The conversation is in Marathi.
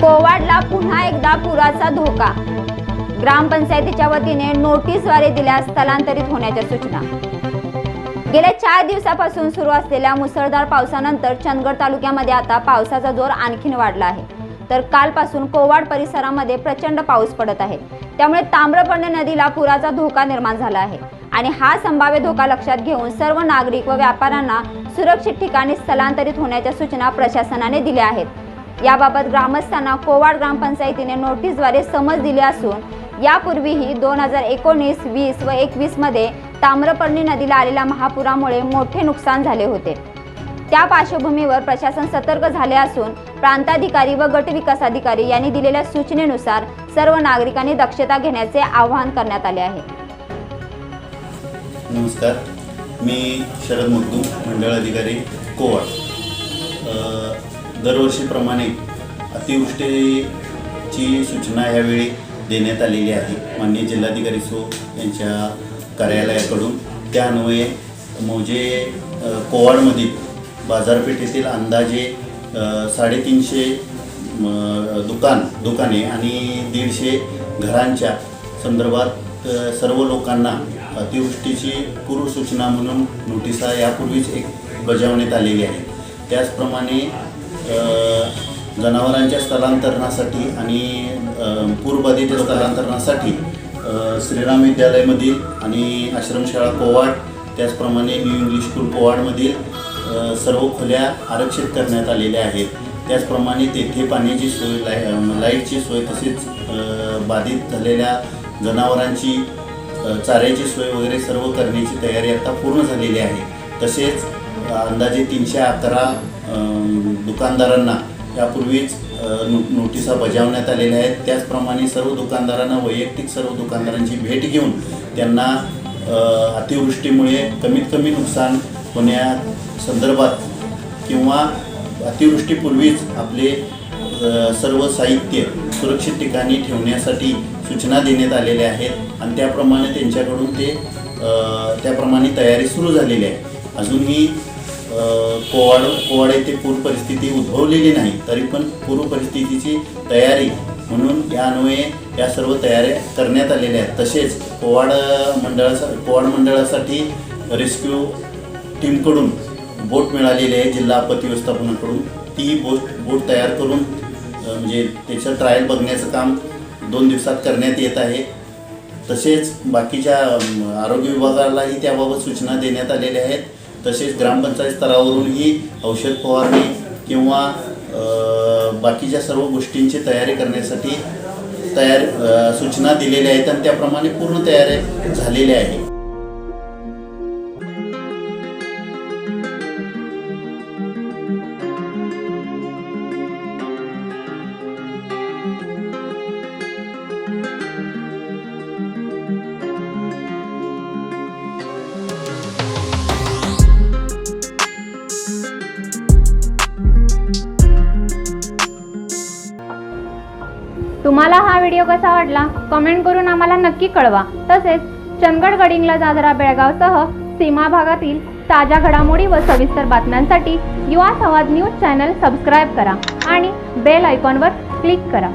कोवाडला पुन्हा एकदा पुराचा धोका. ग्रामपंचायतीच्या वतीने नोटीसद्वारे दिल्या स्थलांतरित होण्याच्या सूचना. गेल्या चार दिवसापासून सुरू असलेल्या मुसळधार पावसानंतर चंदगड तालुक्यामध्ये आता पावसाचा जोर आणखीन वाढला आहे. तर कालपासून कोवाड परिसरामध्ये प्रचंड पाऊस पडत आहे. त्यामुळे ताम्रपर्णी नदीला पुराचा धोका निर्माण झाला आहे. आणि हा संभाव्य धोका लक्षात घेऊन सर्व नागरिक व व्यापाऱ्यांना सुरक्षित ठिकाणी स्थलांतरित होण्याच्या सूचना प्रशासनाने दिल्या आहेत. याबाबत ग्रामस्थांना कोवाड ग्रामपंचायतीने नोटीसद्वारे समज दिली असून यापूर्वीही दोन हजार एकोणीस वीस व एकवीसमध्ये ताम्रपर्णी नदीला आलेल्या महापुरामुळे मोठे नुकसान झाले होते. त्या पार्श्वभूमीवर प्रशासन सतर्क झाले असून प्रांताधिकारी व गटविकास अधिकारी यांनी दिलेल्या सूचनेनुसार सर्व नागरिकांनी दक्षता घेण्याचे आवाहन करण्यात आले आहे. नमस्कार. मी शरद मुद्दू मंडळ अधिकारी कोवाड. दरवर्षीप्रमाणे अतिवृष्टीची सूचना यावेळी देण्यात आलेली आहे. माननीय जिल्हाधिकारी सो यांच्या कार्यालयाकडून. त्या अन्वये मोजे कोवाडमधील बाजारपेठेतील अंदाजे साडेतीनशे दुकान दुकाने आणि दीडशे घरांच्या संदर्भात सर्व लोकांना अतिवृष्टीची पूर्वसूचना म्हणून नोटिसा यापूर्वीच एक बजावण्यात आलेली आहे. त्याचप्रमाणे जनावरांच्या स्थलांतरणासाठी आणि अ, पूरबाधित स्थलांतरणासाठी श्रीराम विद्यालयमधील आणि आश्रमशाळा कोवाड त्याचप्रमाणे न्यू इंग्लिश स्कूल कोवाडमधील सर्व खोल्या आरक्षित करण्यात आलेल्या आहेत. त्याचप्रमाणे तेथे पाण्याची सोय लाय लाईटची सोय तसेच बाधित झालेल्या जनावरांची चाऱ्याची सोय वगैरे सर्व करण्याची तयारी आता पूर्ण झालेली आहे. तसेच अंदाजे तीनशे अकरा दुकानदारांना. यापूर्वीच नो नोटिसा बजावण्यात आलेल्या आहेत. त्याचप्रमाणे सर्व दुकानदारांना वैयक्तिक सर्व दुकानदारांची भेट घेऊन त्यांना अतिवृष्टीमुळे कमीत कमी नुकसान होण्या संदर्भात किंवा अतिवृष्टीपूर्वीच आपले सर्व साहित्य सुरक्षित ठिकाणी ठेवण्यासाठी सूचना देण्यात आलेल्या आहेत आणि त्याप्रमाणे त्यांच्याकडून ते त्याप्रमाणे तयारी सुरू झालेली आहे. अजूनही कोवाड कोवाड येथे पूर परिस्थिती उद्भवलेली नाही तरी पण पूर परिस्थितीची तयारी म्हणून या अन्वये या सर्व तयाऱ्या करण्यात आलेल्या आहेत. तसेच कोवाड मंडळासा कोवाड मंडळासाठी रेस्क्यू टीमकडून बोट मिळालेली आहे जिल्हा आपत्ती व्यवस्थापनाकडून. ती बोट बोट तयार करून म्हणजे त्याचं ट्रायल बघण्याचं काम दोन दिवसात करण्यात येत आहे. तसेच बाकीच्या आरोग्य विभागालाही त्याबाबत सूचना देण्यात आलेल्या आहेत. तसेच ग्रामपंचायत स्तरावरूनही औषध फवारणी किंवा बाकीच्या सर्व गोष्टींची तयारी करण्यासाठी तयार सूचना दिलेल्या आहेत आणि त्याप्रमाणे पूर्ण तयारी झालेली आहे. तुम्हाला हा व्हिडिओ कसा वाटला? कमेंट करून आम्हाला नक्की कळवा. तसेच चंदगड गडिंगला जाधरा बेळगावसह सीमा भागातील ताज्या घडामोडी व सविस्तर बातम्यांसाठी युवा संवाद न्यूज चॅनल सबस्क्राईब करा आणि बेल आयकॉनवर क्लिक करा.